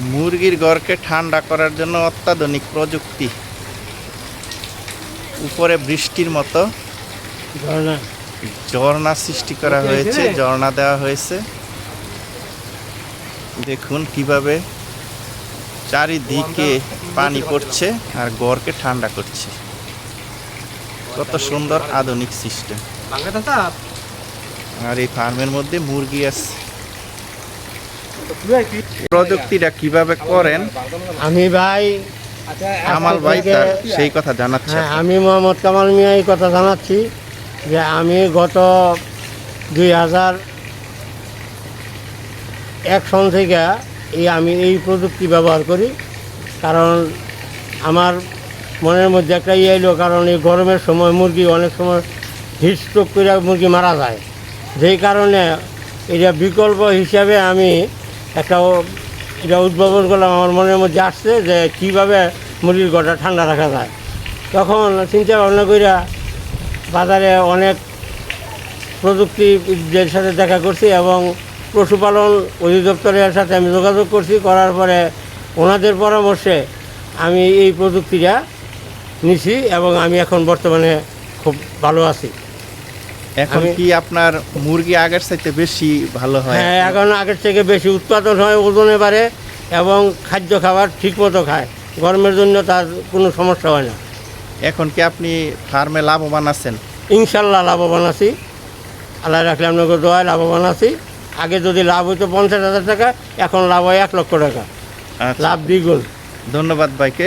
মুরগির ঘরকে ঠান্ডা করার জন্য অত্যাধুনিক প্রযুক্তি। উপরে বৃষ্টির মতো ঝর্ণা। সৃষ্টি করা হয়েছে ঝর্ণা দেওয়া হয়েছে। দেখুন কীভাবে চারিদিকে পানি পড়ছে আর গড়কে ঠান্ডা করছে। কত সুন্দর আধুনিক সিস্টেম। আর এই ফার্মের মধ্যে মুরগি আছে। প্রযুক্তিটা কীভাবে করেন? আমি ভাই কামাল ভাই সেই কথা জানাচ্ছে। হ্যাঁ আমি মোহাম্মদ কামাল মিয়া এই কথা জানাচ্ছি যে আমি গত দুই হাজার এক সন থেকে এই আমি এই প্রযুক্তি ব্যবহার করি। কারণ আমার মনের মধ্যে একটা ইয়ে এলো কারণ এই গরমের সময় মুরগি অনেক সময় হিট স্ট্রোক করে মুরগি মারা যায়। যেই কারণে এটা বিকল্প হিসাবে আমি একটা এটা উদ্ভাবন করলাম, আমার মনের মধ্যে আসছে যে কীভাবে মুরগির গড়টা ঠান্ডা রাখা যায়। তখন চিন্তা ভাবনা কইরা বাজারে অনেক প্রযুক্তিদের সাথে দেখা করছি এবং পশুপালন অধিদপ্তরের সাথে আমি যোগাযোগ করছি, করার পরে ওনাদের পরামর্শে আমি এই প্রযুক্তিটা নিছি এবং আমি এখন বর্তমানে খুব ভালো আছি। এখন কি আপনার মুরগি আগের চাইতে বেশি ভালো হয়? হ্যাঁ এখন আগের থেকে বেশি উৎপাদন হয় ওজনে বাড়ে এবং খাদ্য খাবার ঠিকমতো খায়। গরমের জন্য তার কোনো সমস্যা হয় না। এখন কি আপনি ফার্মে লাভবান আছেন? ইনশাল্লাহ লাভবান আছি। আল্লাহ রাখলে আপনাকে দোয়ায় লাভবান আছি। আগে যদি লাভ হইতো পঞ্চাশ হাজার টাকা এখন লাভ হয় এক লক্ষ টাকা। আচ্ছা, লাভ দ্বিগুণ। ধন্যবাদ ভাইকে।